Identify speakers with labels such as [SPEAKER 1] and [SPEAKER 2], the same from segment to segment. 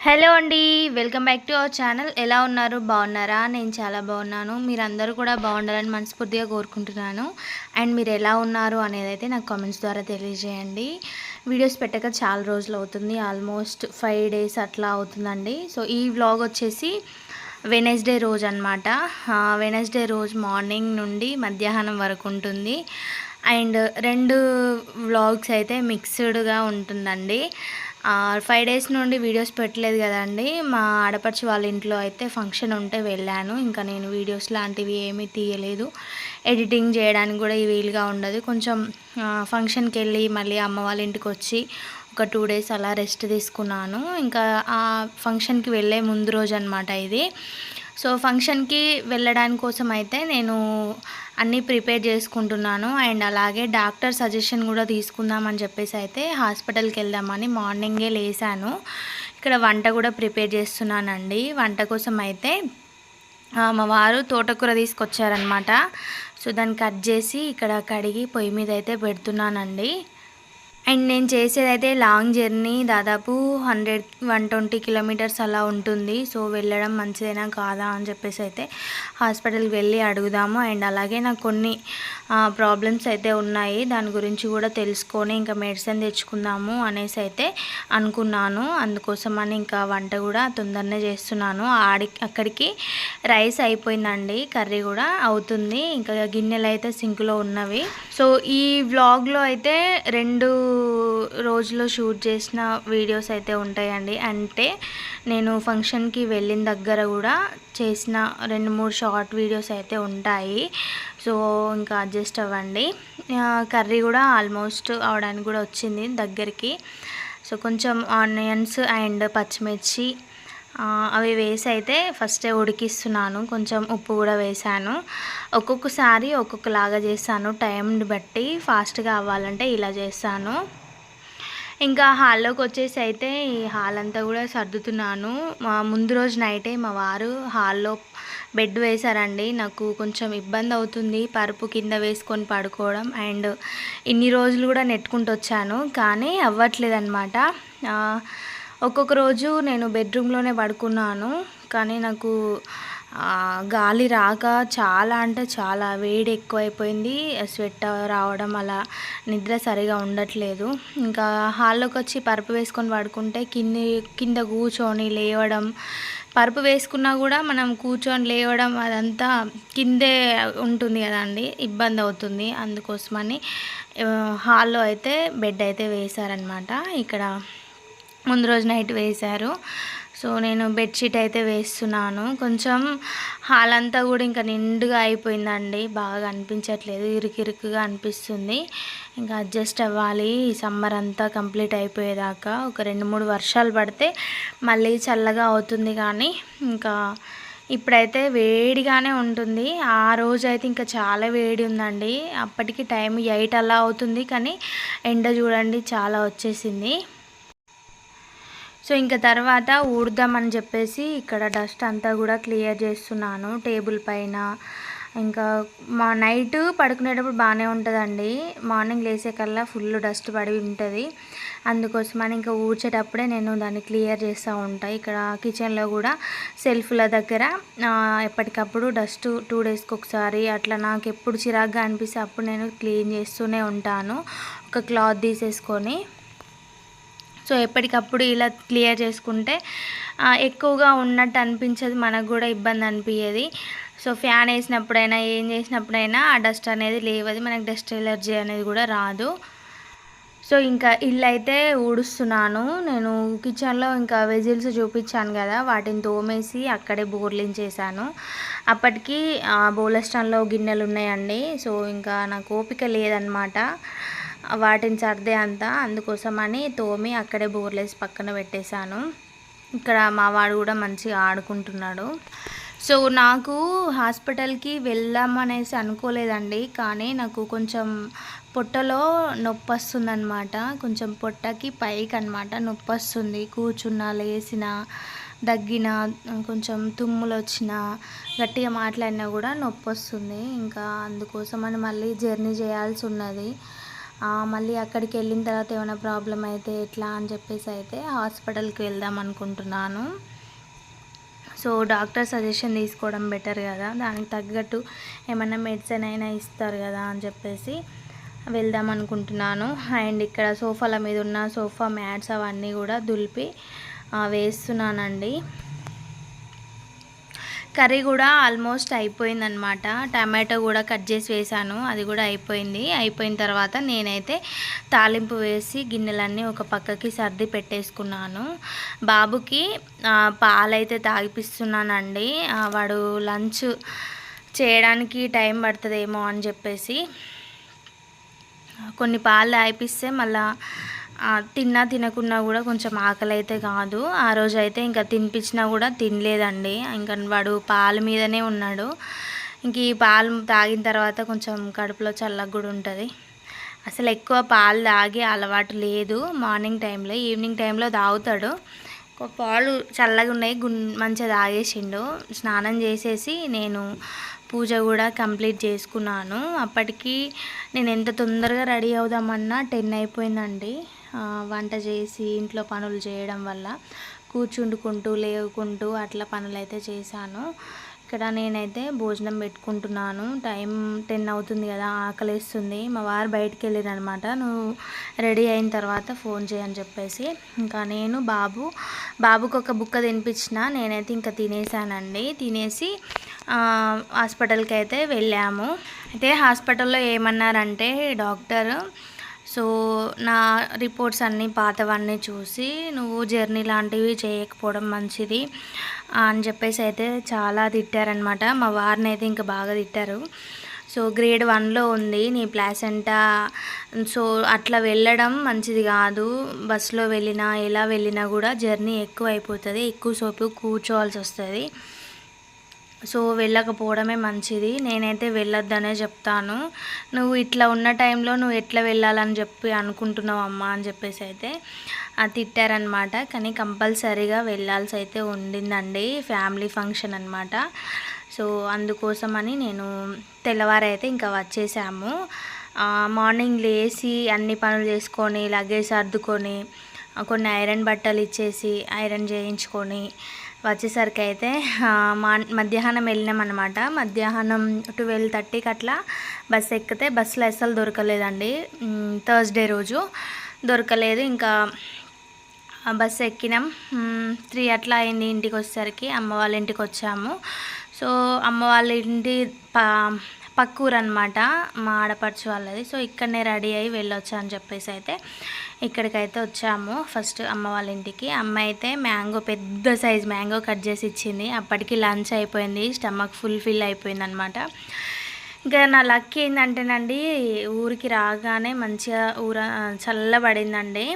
[SPEAKER 1] Hello అండి welcome back to our channel. ఎలా ఉన్నారు? బాగున్నారా? నేను చాలా బాగున్నాను. మీరందరూ కూడా బాగుండాలని మనస్ఫూర్తిగా కోరుకుంటున్నాను. అండ్ మీరు ఎలా ఉన్నారు అనేది అయితే నాకు కామెంట్స్ ద్వారా తెలియజేయండి. వీడియోస్ పెట్టక చాలా రోజులు అవుతుంది. ఆల్మోస్ట్ ఫైవ్ డేస్ అట్లా అవుతుందండి. సో ఈ వ్లాగ్ వచ్చేసి వెనస్డే రోజు అనమాట వెనస్డే రోజు మార్నింగ్ నుండి మధ్యాహ్నం వరకు ఉంటుంది. అండ్ రెండు వ్లాగ్స్ అయితే మిక్స్డ్గా ఉంటుందండి. ఫైవ్ డేస్ నుండి వీడియోస్ పెట్టలేదు కదండి. మా ఆడపడిచి వాళ్ళ ఇంట్లో అయితే ఫంక్షన్ ఉంటే వెళ్ళాను. ఇంకా నేను వీడియోస్ లాంటివి ఏమీ తీయలేదు. ఎడిటింగ్ చేయడానికి కూడా వీలుగా ఉండదు. కొంచెం ఫంక్షన్కి వెళ్ళి మళ్ళీ అమ్మ వాళ్ళ ఇంటికి వచ్చి ఒక టూ డేస్ అలా రెస్ట్ తీసుకున్నాను. ఇంకా ఆ ఫంక్షన్కి వెళ్ళే ముందు రోజు అనమాట ఇది. సో ఫంక్షన్కి వెళ్ళడానికి కోసం అయితే నేను అన్నీ ప్రిపేర్ చేసుకుంటున్నాను. అండ్ అలాగే డాక్టర్ సజెషన్ కూడా తీసుకుందామని చెప్పేసి అయితే హాస్పిటల్కి వెళ్దామని మార్నింగే లేసాను. ఇక్కడ వంట కూడా ప్రిపేర్ చేస్తున్నానండి. వంట కోసం అయితే మా వారు తోటకూర తీసుకొచ్చారనమాట సో దాన్ని కట్ చేసి ఇక్కడ కడిగి పొయ్యి మీద అయితే పెడుతున్నానండి. అండ్ నేను చేసేదైతే లాంగ్ జర్నీ దాదాపు హండ్రెడ్ వన్ ట్వంటీ కిలోమీటర్స్ అలా ఉంటుంది. సో వెళ్ళడం మంచిదేనా కాదా అని చెప్పేసి అయితే హాస్పిటల్కి వెళ్ళి అడుగుదాము. అండ్ అలాగే నాకు కొన్ని ప్రాబ్లమ్స్ అయితే ఉన్నాయి. దాని గురించి కూడా తెలుసుకొని ఇంకా మెడిసిన్ తెచ్చుకుందాము అనేసి అయితే అనుకున్నాను. అందుకోసమని ఇంకా వంట కూడా తొందరనే చేస్తున్నాను. ఆడి అక్కడికి రైస్ అయిపోయిందండి. కర్రీ కూడా అవుతుంది. ఇంకా గిన్నెలు అయితే సింక్లో ఉన్నవి. సో ఈ వ్లాగ్లో అయితే రెండు రోజులో షూట్ చేసిన వీడియోస్ అయితే ఉంటాయండి. అంటే నేను ఫంక్షన్కి వెళ్ళిన దగ్గర కూడా చేసిన రెండు మూడు షార్ట్ వీడియోస్ అయితే ఉంటాయి. సో ఇంకా అడ్జస్ట్ అవ్వండి. కర్రీ కూడా ఆల్మోస్ట్ అవడానికి కూడా వచ్చింది దగ్గరికి. సో కొంచెం ఆనియన్స్ అండ్ పచ్చిమిర్చి అవి వేసి అయితే ఫస్టే ఉడికిస్తున్నాను. కొంచెం ఉప్పు కూడా వేసాను. ఒక్కొక్కసారి ఒక్కొక్కలాగా చేస్తాను. టైంని బట్టి ఫాస్ట్గా అవ్వాలంటే ఇలా చేస్తాను. ఇంకా హాల్లోకి వచ్చేసి అయితే ఈ హాల్ అంతా కూడా సర్దుతున్నాను. మా ముందు రోజు నైటే మా వారు హాల్లో బెడ్ వేశారండి. నాకు కొంచెం ఇబ్బంది అవుతుంది పరుపు కింద వేసుకొని పడుకోవడం. అండ్ ఇన్ని రోజులు కూడా నెట్టుకుంటూ వచ్చాను కానీ అవ్వట్లేదన్నమాట. ఒక్కొక్క రోజు నేను బెడ్రూమ్లోనే పడుకున్నాను. కానీ నాకు గాలి రాక చాలా అంటే చాలా వేడి ఎక్కువైపోయింది. స్వెట్ రావడం అలా నిద్ర సరిగా ఉండట్లేదు. ఇంకా హాల్లోకి వచ్చి పరుపు వేసుకొని పడుకుంటే కింది కింద కూర్చొని లేవడం పరుపు వేసుకున్నా కూడా మనం కూర్చొని లేవడం అదంతా కిందే ఉంటుంది కదండి ఇబ్బంది అవుతుంది. అందుకోసమని హాల్లో అయితే బెడ్ అయితే వేశారనమాట ఇక్కడ ముందు రోజు నైట్ వేశారు. సో నేను బెడ్షీట్ అయితే వేస్తున్నాను. కొంచెం హాల్ అంతా కూడా ఇంకా నిండుగా అయిపోయిందండి. బాగా అనిపించట్లేదు. ఇరుకిరుకుగా అనిపిస్తుంది. ఇంకా అడ్జస్ట్ అవ్వాలి. ఈ సమ్మర్ అంతా కంప్లీట్ అయిపోయేదాకా. ఒక రెండు మూడు వర్షాలు పడితే మళ్ళీ చల్లగా అవుతుంది కానీ ఇంకా ఇప్పుడైతే వేడిగానే ఉంటుంది. ఆ రోజు అయితే ఇంకా చాలా వేడి ఉందండి. అప్పటికి టైం ఎయిట్ అలా అవుతుంది కానీ ఎండ చూడండి చాలా వచ్చేసింది. సో ఇంకా తర్వాత ఊడదామని చెప్పేసి ఇక్కడ డస్ట్ అంతా కూడా క్లియర్ చేస్తున్నాను టేబుల్ పైన. ఇంకా మా నైట్ పడుకునేటప్పుడు బాగానే ఉంటుందండి. మార్నింగ్ లేసే కల్లా ఫుల్ డస్ట్ పడి ఉంటుంది. అందుకోసమని ఇంకా ఊడ్చేటప్పుడే నేను దాన్ని క్లియర్ చేస్తూ ఉంటాను ఇక్కడ కిచెన్లో కూడా సెల్ఫ్ల దగ్గర ఎప్పటికప్పుడు డస్ట్ టూ డేస్కి ఒకసారి అట్లా నాకు ఎప్పుడు చిరాగ్గా అనిపిస్తే అప్పుడు నేను క్లీన్ చేస్తూనే ఉంటాను. ఒక క్లాత్ తీసేసుకొని. సో ఎప్పటికప్పుడు ఇలా క్లియర్ చేసుకుంటే ఎక్కువగా ఉన్నట్టు అనిపించదు మనకు కూడా ఇబ్బంది అనిపించేది సో ఫ్యాన్ వేసినప్పుడైనా ఏం చేసినప్పుడైనా ఆ డస్ట్ అనేది లేవది మనకు డస్ట్ ఎలర్జీ అనేది కూడా రాదు. సో ఇంకా ఇల్లు అయితే ఊడుస్తున్నాను. నేను కిచెన్లో ఇంకా వెజిల్స్ చూపించాను కదా వాటిని తోమేసి అక్కడే బోర్లించేసాను అప్పటికి బోలస్టన్లో గిన్నెలు ఉన్నాయండి సో ఇంకా నాకు ఓపిక లేదనమాట వాటిని సర్దే అంతా అందుకోసమని తోమి అక్కడే బోర్లేసి పక్కన పెట్టేశాను. ఇక్కడ మా వాడు కూడా మంచిగా ఆడుకుంటున్నాడు. సో నాకు హాస్పిటల్కి వెళ్దామనేసి అనుకోలేదండి. కానీ నాకు కొంచెం పొట్టలో నొప్పి వస్తుందన్నమాట కొంచెం పొట్టకి పైకి అనమాట నొప్పి వస్తుంది కూర్చున్న లేచిన దగ్గిన కొంచెం తుమ్ములు వచ్చిన గట్టిగా మాట్లాడినా కూడా నొప్పి వస్తుంది ఇంకా అందుకోసమని మళ్ళీ జర్నీ చేయాల్సి ఉన్నది. మళ్ళీ అక్కడికి వెళ్ళిన తర్వాత ఏమైనా ప్రాబ్లం అయితే ఎట్లా అని చెప్పేసి అయితే హాస్పిటల్కి వెళ్దాం అనుకుంటున్నాను. సో డాక్టర్ సజెషన్ తీసుకోవడం బెటర్ కదా దానికి తగ్గట్టు ఏమైనా మెడిసిన్ అయినా ఇస్తారు కదా అని చెప్పేసి వెళ్దాం అనుకుంటున్నాను. అండ్ ఇక్కడ సోఫాల మీద ఉన్న సోఫా మ్యాట్స్ అవన్నీ కూడా దులిపి వేస్తున్నానండి. కర్రీ కూడా ఆల్మోస్ట్ అయిపోయిందనమాట టమాటో కూడా కట్ చేసి వేసాను అది కూడా అయిపోయింది. అయిపోయిన తర్వాత నేనైతే తాలింపు వేసి గిన్నెలన్నీ ఒక పక్కకి సర్ది పెట్టేసుకున్నాను. బాబుకి పాలైతే తాగిపిస్తున్నానండి. వాడు లంచ్ చేయడానికి టైం పడుతుందేమో అని చెప్పేసి కొన్ని పాలు తాగిపిస్తే మళ్ళీ తిన్నా తినకున్నా కూడా కొంచెం ఆకలి అయితే కాదు. ఆ రోజు అయితే ఇంకా తినిపించినా కూడా తినలేదండి. ఇంకా వాడు పాల మీదనే ఉన్నాడు. ఇంక ఈ పాలు తాగిన తర్వాత కొంచెం కడుపులో చల్లగా కూడా ఉంటుంది. అసలు ఎక్కువ పాలు తాగే అలవాటు లేదు. మార్నింగ్ టైంలో ఈవినింగ్ టైంలో తాగుతాడు. పాలు చల్లగా ఉన్నాయి గు మంచిగా తాగేసిండు. స్నానం చేసేసి నేను పూజ కూడా కంప్లీట్ చేసుకున్నాను. అప్పటికి నేను ఎంత తొందరగా రెడీ అవుదామన్నా టెన్ అయిపోయిందండి. వంట చేసి ఇంట్లో పనులు చేయడం వల్ల కూర్చుండుకుంటూ లేవుకుంటూ అట్లా పనులు అయితే చేశాను. ఇక్కడ నేనైతే భోజనం పెట్టుకుంటున్నాను. టైం టెన్ అవుతుంది కదా ఆకలిస్తుంది. మా వారు బయటికి వెళ్ళారు నువ్వు రెడీ అయిన తర్వాత ఫోన్ చేయని చెప్పేసి. ఇంకా నేను బాబు బాబుకు ఒక బుక్క తినిపించిన నేనైతే ఇంకా తినేసానండి తినేసి హాస్పిటల్కి అయితే వెళ్ళాము. అయితే హాస్పిటల్లో ఏమన్నారంటే డాక్టర్ సో నా రిపోర్ట్స్ అన్నీ పాతవన్నీ చూసి నువ్వు జర్నీ లాంటివి చేయకపోవడం మంచిది అని చెప్పేసి అయితే చాలా తిట్టారనమాట మా వారిని అయితే ఇంకా బాగా తిట్టారు. సో గ్రేడ్ వన్లో ఉంది నీ ప్లాసెంటా సో అట్లా వెళ్ళడం మంచిది కాదు. బస్సులో వెళ్ళినా ఎలా వెళ్ళినా కూడా జర్నీ ఎక్కువ అయిపోతుంది ఎక్కువసేపు కూర్చోవాల్సి వస్తుంది సో వెళ్ళకపోవడమే మంచిది. నేనైతే వెళ్ళొద్దనే చెప్తాను. నువ్వు ఇట్లా ఉన్న టైంలో నువ్వు ఎట్లా వెళ్ళాలని చెప్పి అనుకుంటున్నావు అమ్మా అని చెప్పేసి అయితే తిట్టారనమాట. కానీ కంపల్సరీగా వెళ్ళాల్సి అయితే ఉండిందండి. ఫ్యామిలీ ఫంక్షన్ అనమాట సో అందుకోసమని నేను తెల్లవారైతే ఇంకా వచ్చేసాము. మార్నింగ్ లేచి అన్ని పనులు చేసుకొని లగేజ్ సర్దుకొని కొన్ని ఐరన్ బట్టలు ఇచ్చేసి ఐరన్ చేయించుకొని వచ్చేసరికి అయితే మా మధ్యాహ్నం వెళ్ళినాం అనమాట మధ్యాహ్నం ట్వెల్వ్ థర్టీకి అట్లా బస్సు ఎక్కితే బస్సులో అస్సలు దొరకలేదండి. థర్స్డే రోజు దొరకలేదు. ఇంకా బస్సు ఎక్కినాం. త్రీ అట్లా అయింది ఇంటికి వచ్చేసరికి. అమ్మ వాళ్ళ ఇంటికి వచ్చాము. సో అమ్మ వాళ్ళ ఇంటి పా పక్కూరు అనమాట మా ఆడపడుచు వాళ్ళది. సో ఇక్కడనే రెడీ అయ్యి వెళ్ళొచ్చా అని చెప్పేసి అయితే ఇక్కడికైతే వచ్చాము. ఫస్ట్ అమ్మ వాళ్ళ ఇంటికి. అమ్మ అయితే మ్యాంగో పెద్ద సైజ్ మ్యాంగో కట్ చేసి ఇచ్చింది. అప్పటికి లంచ్ అయిపోయింది. స్టమక్ ఫుల్ ఫిల్ అయిపోయింది అనమాట ఇంకా నా లక్ ఏంటంటేనండి ఊరికి రాగానే మంచిగా ఊర చల్లబడిందండి.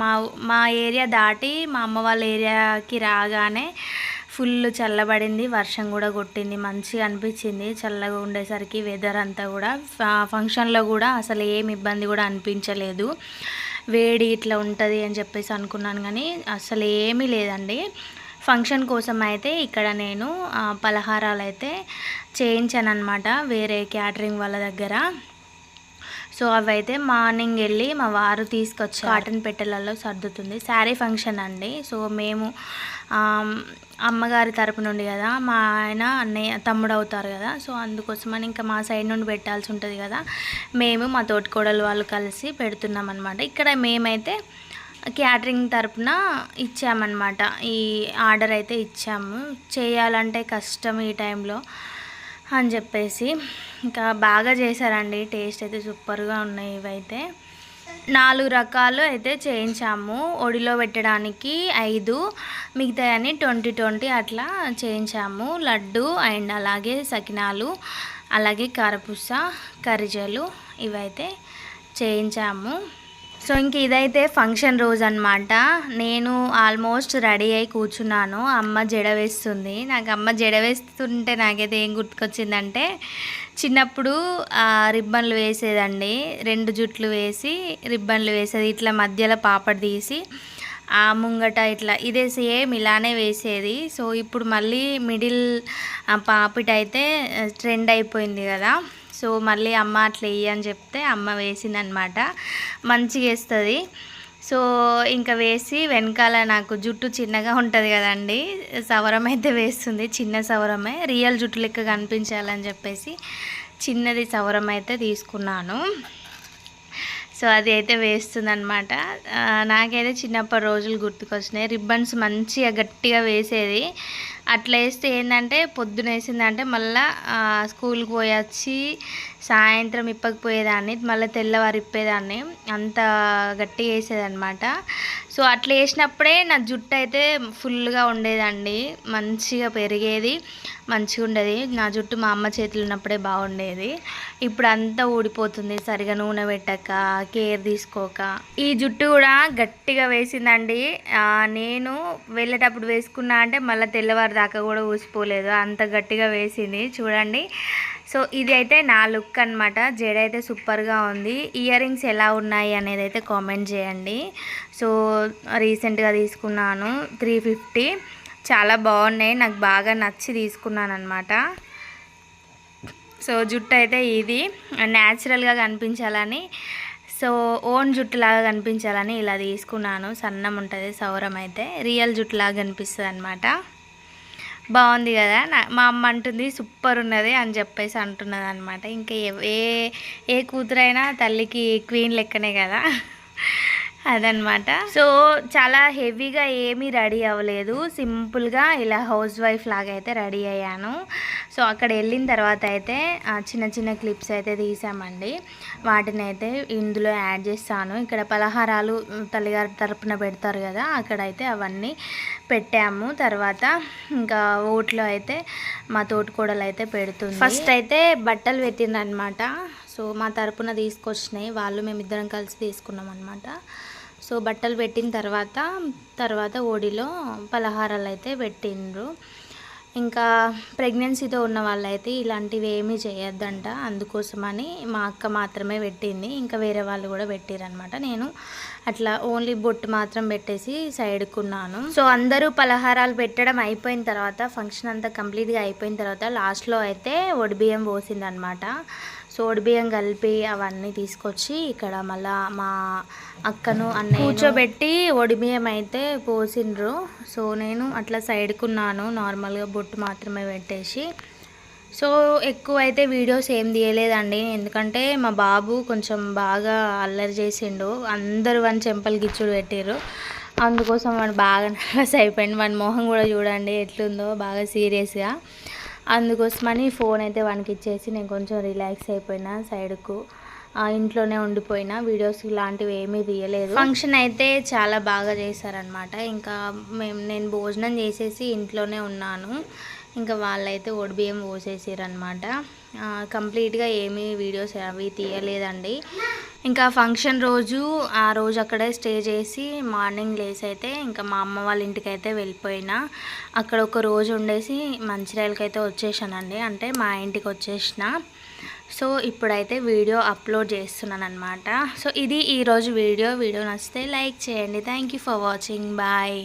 [SPEAKER 1] మా మా ఏరియా దాటి మా అమ్మ వాళ్ళ ఏరియాకి రాగానే ఫుల్ చల్లబడింది వర్షం కూడా కొట్టింది మంచిగా అనిపించింది. చల్లగా ఉండేసరికి వెదర్ అంతా కూడా ఫంక్షన్లో కూడా అసలు ఏం ఇబ్బంది కూడా అనిపించలేదు. వేడి ఇట్లా ఉంటుంది అని చెప్పేసి అనుకున్నాను కానీ అసలు ఏమీ లేదండి. ఫంక్షన్ కోసం అయితే ఇక్కడ నేను పలహారాలు అయితే చేయించాను అనమాట వేరే క్యాటరింగ్ వాళ్ళ దగ్గర. సో అవైతే మార్నింగ్ వెళ్ళి మా వారు తీసుకొచ్చి కాటన్ పెట్టెలలో సర్దుతుంది. శారీ ఫంక్షన్ అండి. సో మేము అమ్మగారి తరపు నుండి కదా మా ఆయన అన్నయ్య తమ్ముడు అవుతారు కదా. సో అందుకోసమని ఇంకా మా సైడ్ నుండి పెట్టాల్సి ఉంటుంది కదా. మేము మా తోటికోడలు వాళ్ళు కలిసి పెడుతున్నాం అనమాట ఇక్కడ మేమైతే క్యాటరింగ్ తరపున ఇచ్చామన్నమాట. ఈ ఆర్డర్ అయితే ఇచ్చాము. చేయాలంటే కష్టం ఈ టైంలో. అని చెప్పేసి ఇంకా బాగా చేశారండి. టేస్ట్ అయితే సూపర్గా ఉన్నాయి ఇవైతే. నాలుగు రకాలు అయితే చేయించాము. ఒడిలో పెట్టడానికి ఐదు మిగతాయని ట్వంటీ ట్వంటీ అట్లా చేయించాము. లడ్డు అండ్ అలాగే సకినాలు అలాగే కారపూస కరిజలు ఇవైతే చేయించాము. సో ఇంక ఇదైతే ఫంక్షన్ రోజు అనమాట నేను ఆల్మోస్ట్ రెడీ అయి కూర్చున్నాను. అమ్మ జడ వేస్తుంది. నాకు అమ్మ జడ వేస్తుంటే నాకైతే ఏం గుర్తుకొచ్చిందంటే చిన్నప్పుడు రిబ్బన్లు వేసేదండి. రెండు జుట్లు వేసి రిబ్బన్లు వేసేది. ఇట్లా మధ్యలో పాపడి తీసి ఆ ముంగట ఇట్లా ఇదే సేమ్ ఇలానే వేసేది. సో ఇప్పుడు మళ్ళీ మిడిల్ పాపిట అయితే ట్రెండ్ అయిపోయింది కదా. సో మళ్ళీ అమ్మ అట్లా వేయి అని చెప్తే అమ్మ వేసిందనమాట. మంచిగా వేస్తుంది. సో ఇంకా వేసి వెనకాల నాకు జుట్టు చిన్నగా ఉంటుంది కదండి. సవరం అయితే వేస్తుంది. చిన్న సవరమే. రియల్ జుట్టు లెక్క కనిపించాలని చెప్పేసి చిన్నది సవరం అయితే తీసుకున్నాను. సో అది అయితే వేస్తుందనమాట. నాకైతే చిన్నప్పటి రోజులు గుర్తుకొచ్చినాయి. రిబ్బన్స్ మంచిగా గట్టిగా వేసేది. అట్లా వేస్తే ఏంటంటే పొద్దున వేసిందంటే మళ్ళీ స్కూల్కి పోయి వచ్చి సాయంత్రం ఇప్పకపోయేదాన్ని మళ్ళీ తెల్లవారు ఇప్పేదాన్ని అంత గట్టిగా వేసేదనమాట సో అట్లా వేసినప్పుడే నా జుట్టు అయితే ఫుల్గా ఉండేదండి. మంచిగా పెరిగేది మంచిగా ఉండేది. నా జుట్టు మా అమ్మ చేతులు ఉన్నప్పుడే బాగుండేది. ఇప్పుడు అంతా ఊడిపోతుంది. సరిగా నూనె పెట్టక కేర్ తీసుకోక. ఈ జుట్టు కూడా గట్టిగా వేసిందండి. నేను వెళ్ళేటప్పుడు వేసుకున్నా అంటే మళ్ళీ తెల్లవారు దాకా కూడా ఊసిపోలేదు. అంత గట్టిగా వేసింది. చూడండి. సో ఇది అయితే నా లుక్ అనమాట జడ అయితే సూపర్గా ఉంది. ఇయర్ రింగ్స్ ఎలా ఉన్నాయి అనేది అయితే కామెంట్ చేయండి. సో రీసెంట్గా తీసుకున్నాను. Three fifty. చాలా బాగున్నాయి. నాకు బాగా నచ్చి తీసుకున్నాను అనమాట సో జుట్టు అయితే ఇది. న్యాచురల్గా కనిపించాలని. సో ఓన్ జుట్టులాగా కనిపించాలని ఇలా తీసుకున్నాను. సన్నం ఉంటుంది సౌరం అయితే. రియల్ జుట్టులాగా కనిపిస్తుంది అనమాట బాగుంది కదా? మా అమ్మ అంటుంది సూపర్ ఉన్నది అని చెప్పేసి అంటున్నది అనమాట ఇంకా ఏ ఏ కూతురైనా తల్లికి క్వీన్ లెక్కనే కదా? అదనమాట సో చాలా హెవీగా ఏమీ రెడీ అవ్వలేదు. సింపుల్గా ఇలా హౌస్ వైఫ్ లాగా అయితే రెడీ అయ్యాను. సో అక్కడ వెళ్ళిన తర్వాత అయితే చిన్న చిన్న క్లిప్స్ అయితే తీసామండి. వాటిని అయితే ఇందులో యాడ్ చేస్తాను. ఇక్కడ పలహారాలు తల్లిగారి తరపున పెడతారు కదా అక్కడైతే అవన్నీ పెట్టాము. తర్వాత ఇంకా ఓట్లో అయితే మా తోటికోడలు అయితే పెడుతుంది. ఫస్ట్ అయితే బట్టలు పెట్టిందనమాట సో మా తరపున తీసుకొచ్చినాయి. వాళ్ళు మేమిద్దరం కలిసి తీసుకున్నాం అనమాట సో బట్టలు పెట్టిన తర్వాత తర్వాత ఓడిలో పలహారాలు అయితే పెట్టిండ్రు. ఇంకా ప్రెగ్నెన్సీతో ఉన్న వాళ్ళైతే ఇలాంటివి ఏమీ చేయొద్దంట. అందుకోసమని మా అక్క మాత్రమే పెట్టింది. ఇంకా వేరే వాళ్ళు కూడా పెట్టారనమాట నేను అట్లా ఓన్లీ బొట్టు మాత్రం పెట్టేసి సైడ్కున్నాను. సో అందరూ పలహారాలు పెట్టడం అయిపోయిన తర్వాత ఫంక్షన్ అంతా కంప్లీట్గా అయిపోయిన తర్వాత లాస్ట్లో అయితే ఒడిబియ్యం పోసిందనమాట సోడిబియ్యం కలిపి అవన్నీ తీసుకొచ్చి ఇక్కడ మళ్ళా మా అక్కను అన్న కూర్చోబెట్టి ఒడిబియ్యం అయితే పోసిండ్రు. సో నేను అట్లా సైడ్కున్నాను. నార్మల్గా బొట్టు మాత్రమే పెట్టేసి. సో ఎక్కువ అయితే వీడియోస్ ఏం తీయలేదండి. ఎందుకంటే మా బాబు కొంచెం బాగా అల్లరి చేసిండు. అందరు వన్ చెంపలు గిచ్చుడు పెట్టారు అందుకోసం వాడు బాగా నర్వస్ అయిపోయింది వాడి మొహం కూడా చూడండి ఎట్లుందో. బాగా సీరియస్గా. అందుకోసమని ఫోన్ అయితే వానికి ఇచ్చేసి నేను కొంచెం రిలాక్స్ అయిపోయినా సైడ్కు. ఇంట్లోనే ఉండిపోయినా. వీడియోస్ ఇలాంటివి ఏమీ తీయలేదు. ఫంక్షన్ అయితే చాలా బాగా చేశారనమాట ఇంకా మేము నేను భోజనం చేసేసి ఇంట్లోనే ఉన్నాను. ఇంకా వాళ్ళైతే ఒడిబియ్యం పోసేసారనమాట కంప్లీట్గా ఏమీ వీడియోస్ అవి తీయలేదండి. ఇంకా ఫంక్షన్ రోజు ఆ రోజు అక్కడే స్టే చేసి మార్నింగ్ లేసి అయితే ఇంకా మా అమ్మ వాళ్ళ ఇంటికి అయితే వెళ్ళిపోయినా. అక్కడ ఒక రోజు ఉండేసి మంచిర్యాలకి అయితే వచ్చేసానండి. అంటే మా ఇంటికి వచ్చేసిన. సో ఇప్పుడైతే వీడియో అప్లోడ్ చేస్తున్నాను అనమాట సో ఇది ఈరోజు వీడియో. వీడియో నచ్చితే లైక్ చేయండి. Thank for watching. బాయ్.